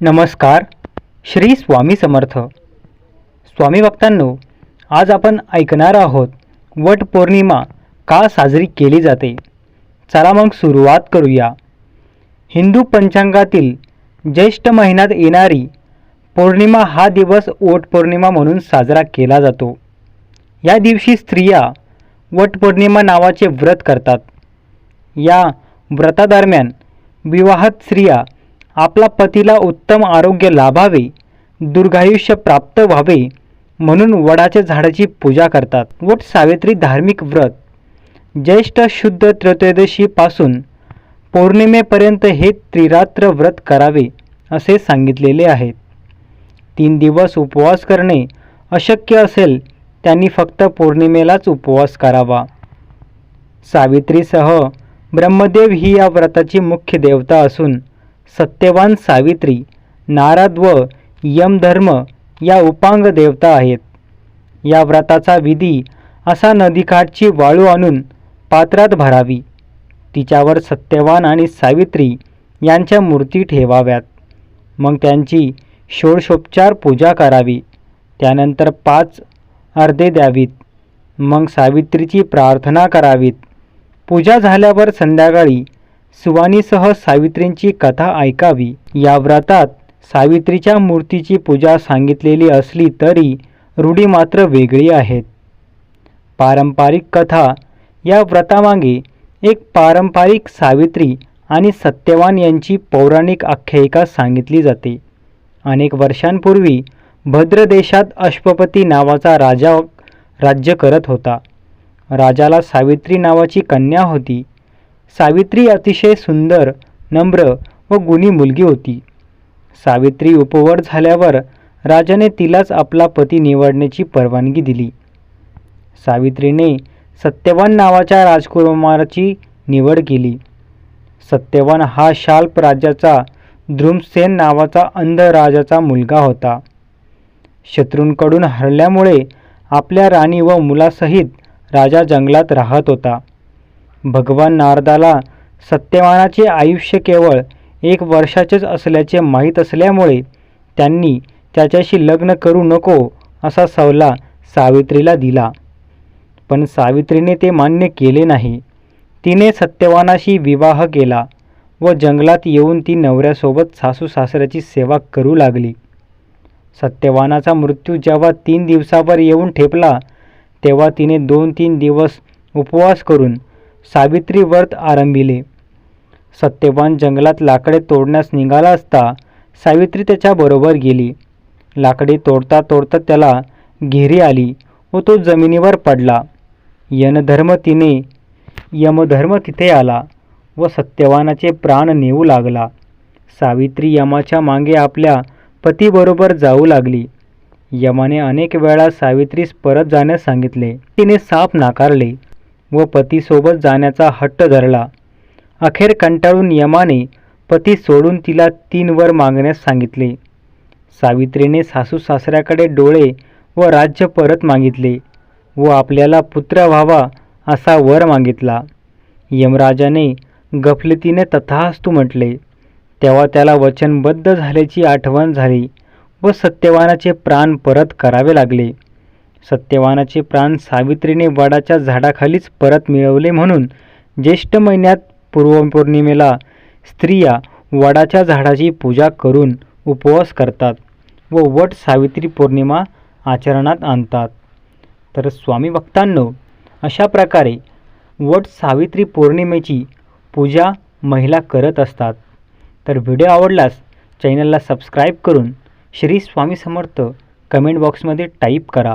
नमस्कार श्री स्वामी समर्थ. स्वामी भक्तांनो आज आपण ऐकणार आहोत वट पौर्णिमा का साजरी केली जाते? चला मग सुरुवात करूया. हिंदू पंचांगातील ज्येष्ठ महिन्यात येणारी पौर्णिमा हा दिवस वट पौर्णिमा म्हणून साजरा केला जातो. या दिवशी स्त्रिया वटपौर्णिमा नावाचे व्रत करतात. या व्रतादरम्यान विवाहात स्त्रिया आपला पतीला उत्तम आरोग्य लाभावे दीर्घायुष्य प्राप्त व्हावे म्हणून वडाच्या झाडाची पूजा करतात. वट सावित्री धार्मिक व्रत. ज्येष्ठ शुद्ध त्रयोदशीपासून पौर्णिमेपर्यंत हे त्रिरात्र व्रत करावे असे सांगितलेले आहेत. तीन दिवस उपवास करणे अशक्य असेल त्यांनी फक्त पौर्णिमेलाच उपवास करावा. सावित्रीसह ब्रह्मदेव ही या व्रताची मुख्य देवता असून सत्यवान सावित्री नारद व यमधर्म या उपांग देवता आहेत. या व्रताचा विधी असा नदीकाठची वाळू आणून पात्रात भरावी. तिच्यावर सत्यवान आणि सावित्री यांच्या मूर्ती ठेवाव्यात. मग त्यांची षोडशोपचार पूजा करावी. त्यानंतर पाच अर्धे द्यावीत. मग सावित्रीची प्रार्थना करावीत. पूजा झाल्यावर संध्याकाळी सुवाणीसह सावित्रींची कथा ऐकावी. या व्रतात सावित्रीच्या मूर्तीची पूजा सांगितलेली असली तरी रूढी मात्र वेगळी आहेत. पारंपरिक कथा या व्रतामागे एक पारंपरिक सावित्री आणि सत्यवान यांची पौराणिक आख्यायिका सांगितली जाते. अनेक वर्षांपूर्वी भद्र देशात अश्वपती नावाचा राजा राज्य करत होता. राजाला सावित्री नावाची कन्या होती. सावित्री अतिशय सुंदर नम्र व गुणी मुलगी होती. सावित्री उपवर झाल्यावर राजाने तिलाच आपला पती निवडण्याची परवानगी दिली. सावित्रीने सत्यवान नावाच्या राजकुमाराची निवड केली. सत्यवान हा शाल्प राजाचा ध्रुमसेन नावाचा अंध राजाचा मुलगा होता. शत्रूंकडून हरल्यामुळे आपल्या राणी व मुलासहित राजा जंगलात राहत होता. भगवान नारदाला सत्यवानाचे आयुष्य केवळ एक वर्षाचेच असल्याचे माहीत असल्यामुळे त्यांनी त्याच्याशी लग्न करू नको असा सवला सावित्रीला दिला. पण सावित्रीने ते मान्य केले नाही. तिने सत्यवानाशी विवाह केला व जंगलात येऊन ती नवऱ्यासोबत सासू सासऱ्याची सेवा करू लागली. सत्यवानाचा मृत्यू जेव्हा तीन दिवसावर येऊन ठेपला तेव्हा तिने दोन तीन दिवस उपवास करून सावित्री व्रत आरंभिले. सत्यवान जंगलात लाकडे तोडण्यास निघाला असता सावित्री त्याच्याबरोबर गेली. लाकडे तोडता तोडता त्याला घेरी आली व तो जमिनीवर पडला. यनधर्म तिने यमधर्म तिथे आला व सत्यवानाचे प्राण नेऊ लागला. सावित्री यमाच्या मागे आपल्या पतीबरोबर जाऊ लागली. यमाने अनेक वेळा सावित्रीस परत जाण्यास सांगितले. तिने साप नाकारले. व पतीसोबत जाण्याचा हट्ट धरला. अखेर कंटाळून यमाने पती सोडून तिला तीन वर मागण्यास सांगितले. सावित्रीने सासू सासऱ्याकडे डोळे व राज्य परत मागितले व आपल्याला पुत्र व्हावा असा वर मागितला. यमराजाने गफलतीने तथास्तू म्हटले तेव्हा त्याला वचनबद्ध झाल्याची आठवण झाली व सत्यवानाचे प्राण परत करावे लागले. सत्यवानाचे प्राण सावित्रीने वडाच्या झाडाखालीच परत मिळवले म्हणून ज्येष्ठ महिन्यात पूर्वपौर्णिमेला स्त्रिया वडाच्या झाडाची पूजा करून उपवास करतात व वट सावित्री पौर्णिमा आचरणात आणतात. तर स्वामी भक्तांनो अशा प्रकारे वट सावित्री पौर्णिमेची पूजा महिला करत असतात. तर व्हिडिओ आवडल्यास चॅनलला सबस्क्राईब करून श्री स्वामी समर्थ कमेंट बॉक्समध्ये टाईप करा.